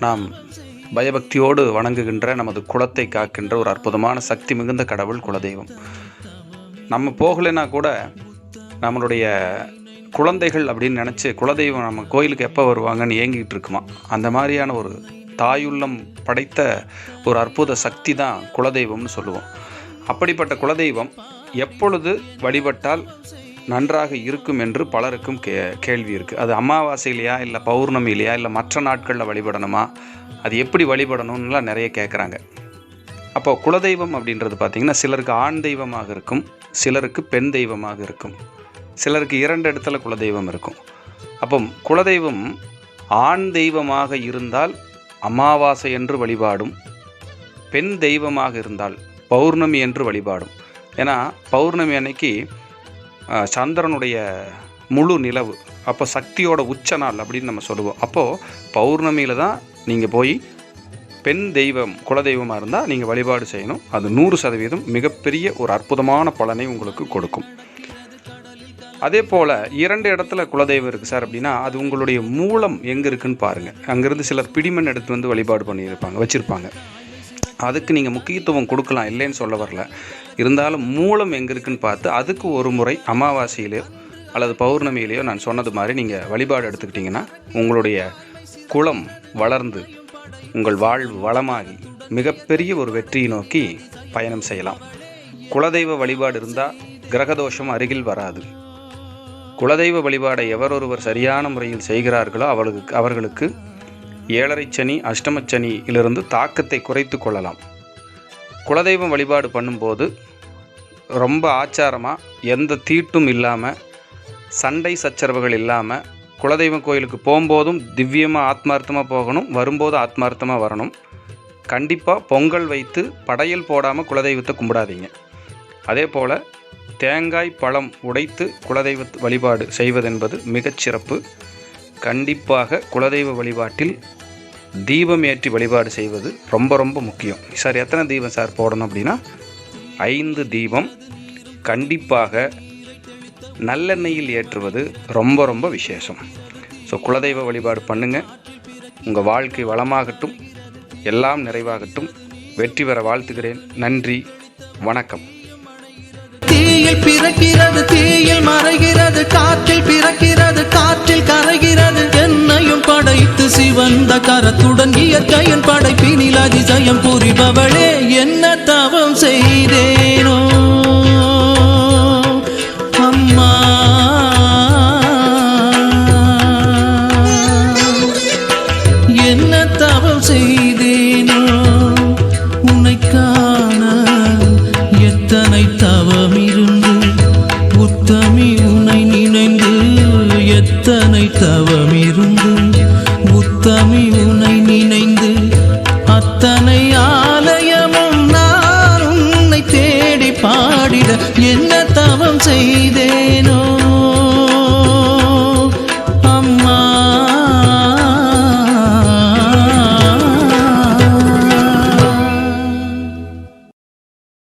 நாம் பயபக்தியோடு வணங்குகின்ற நமது குலத்தை காக்கின்ற ஒரு அற்புதமான சக்தி மிகுந்த கடவுள் குலதெய்வம். நம்ம போகலைன்னா கூட நம்மளுடைய குழந்தைகள் அப்படின்னு நினச்சி குலதெய்வம் நம்ம கோயிலுக்கு எப்போ வருவாங்கன்னு ஏங்கிட்டு இருக்குமா? அந்த மாதிரியான ஒரு தாயுள்ளம் படைத்த ஒரு அற்புத சக்தி தான் குலதெய்வம்னு சொல்லுவோம். அப்படிப்பட்ட குலதெய்வம் எப்பொழுது வழிபட்டால் நன்றாக இருக்கும் என்று பலருக்கும் கே கேள்வி இருக்குது அது அமாவாசையிலையா இல்லை பௌர்ணமியிலையா இல்லை மற்ற நாட்களில் வழிபடணுமா? அது எப்படி வழிபடணும்லாம் நிறைய கேட்குறாங்க அப்போ குலதெய்வம் அப்படின்றது பார்த்திங்கன்னா சிலருக்கு ஆண் தெய்வமாக இருக்கும் சிலருக்கு பெண் தெய்வமாக இருக்கும். சிலருக்கு இரண்டு இடத்துல குலதெய்வம் இருக்கும். அப்போ குலதெய்வம் ஆண் தெய்வமாக இருந்தால் அமாவாசை என்று வழிபாடும் பெண் தெய்வமாக இருந்தால் பௌர்ணமி என்று வழிபாடும். ஏன்னா பௌர்ணமி அன்னைக்கு சந்திரனுடைய முழு நிலவு அப்போ சக்தியோட உச்ச நாள் அப்படின்னு நம்ம சொல்லுவோம். அப்போது பௌர்ணமியில் தான் நீங்கள் போய் பெண் தெய்வம் குலதெய்வமாக இருந்தால் நீங்கள் வழிபாடு செய்யணும். அது நூறு சதவீதம் மிகப்பெரிய ஒரு அற்புதமான பலனை உங்களுக்கு கொடுக்கும். அதே போல் இரண்டு இடத்துல குலதெய்வம் இருக்குது சார் அப்படின்னா அது உங்களுடைய மூலம் எங்கே இருக்குதுன்னு பாருங்கள் அங்கேருந்து சிலர் பிடிமண் எடுத்து வந்து வழிபாடு பண்ணியிருப்பாங்க வச்சுருப்பாங்க. அதுக்கு நீங்கள் முக்கியத்துவம் கொடுக்கலாம் இல்லைன்னு சொல்ல வரல. இருந்தாலும் மூலம் எங்கே இருக்குன்னு பார்த்து அதுக்கு ஒரு முறை அமாவாசையிலையோ அல்லது பௌர்ணமியிலையோ நான் சொன்னது மாதிரி நீங்கள் வழிபாடு எடுத்துக்கிட்டிங்கன்னா உங்களுடைய குளம் வளர்ந்து உங்கள் வாழ்வு வளமாகி மிகப்பெரிய ஒரு வெற்றியை நோக்கி பயணம் செய்யலாம். குலதெய்வ வழிபாடு இருந்தால் கிரகதோஷம் அருகில் வராது. குலதெய்வ வழிபாடை எவரொருவர் சரியான முறையில் செய்கிறார்களோ அவர்களுக்கு அவர்களுக்கு ஏழரை சனி அஷ்டமச் சனியிலிருந்து தாக்கத்தை குறைத்து கொள்ளலாம். குலதெய்வம் வழிபாடு பண்ணும்போது ரொம்ப ஆச்சாரமாக எந்த தீட்டும் இல்லாமல் சண்டை சச்சரவுகள் இல்லாமல் குலதெய்வம் கோயிலுக்கு போகும்போதும் திவ்யமாக ஆத்மார்த்தமாக போகணும் வரும்போது ஆத்மார்த்தமாக வரணும். கண்டிப்பாக பொங்கல் வைத்து படையல் போடாமல் குலதெய்வத்தை கும்பிடாதீங்க. அதே போல் தேங்காய் பழம் உடைத்து குலதெய்வ வழிபாடு செய்வதென்பது மிகச்சிறப்பு கண்டிப்பாக குலதெய்வ வழிபாட்டில் தீபம் ஏற்றி வழிபாடு செய்வது ரொம்ப ரொம்ப முக்கியம். சார் எத்தனை தீபம் சார் போடணும் அப்படின்னா ஐந்து தீபம் கண்டிப்பாக நல்லெண்ணெயில் ஏற்றுவது ரொம்ப ரொம்ப விசேஷம். ஸோ குலதெய்வ வழிபாடு பண்ணுங்கள் உங்கள் வாழ்க்கை வளமாகட்டும். எல்லாம் நிறைவாகட்டும். வெற்றி பெற வாழ்த்துகிறேன். நன்றி. வணக்கம். தீயில் பிறக்கிறது தீயில் மறைகிறது காற்றில் பிறக்கிறது காற்றில் கரைகிறது. என்னையும் படைத்து சிவந்த கரத்துடன் இயற்கையின் படைப்பினில் அதிசயம் புரிபவளே செய்தேனோ? உன்னை காண எத்தனை தவம் இருந்து உத்தமி உன்னை நினைந்து எத்தனை தவம் இருந்து உத்தமி உன்னை நினைந்து அத்தனை ஆலயமும் நான் உன்னை தேடி பாடிட என்ன தவம் செய்தேன்?